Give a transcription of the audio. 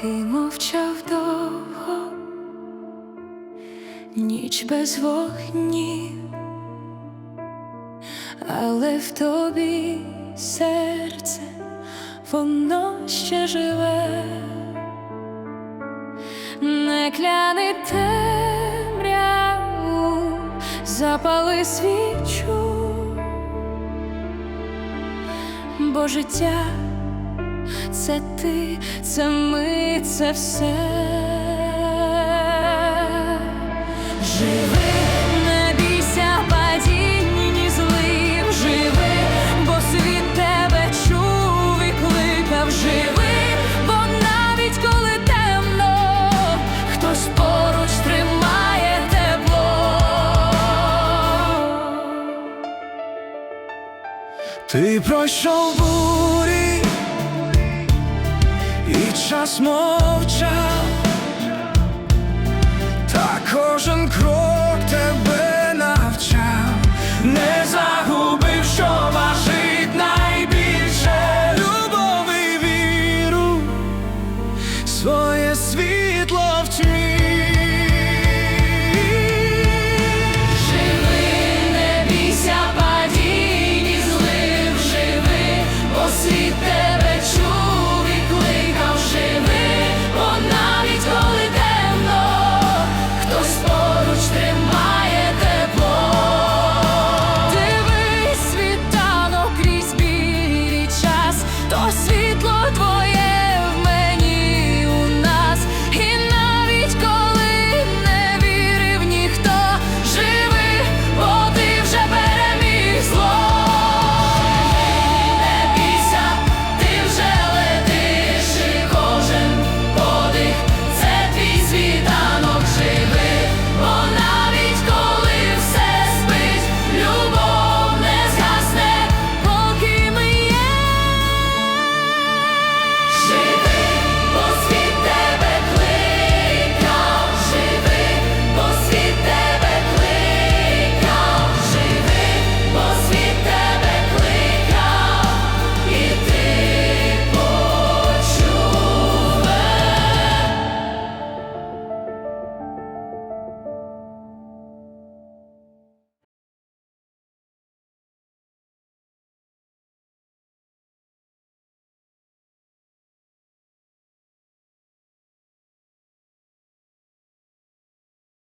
Ти мовчав довго, ніч без вогнів, але в тобі серце, воно ще живе, не кляни темряву, запали свічу, бо життя це ти, це ми, це все. Живи, Ти пройшов бурі, і час мовчав, та кожен крок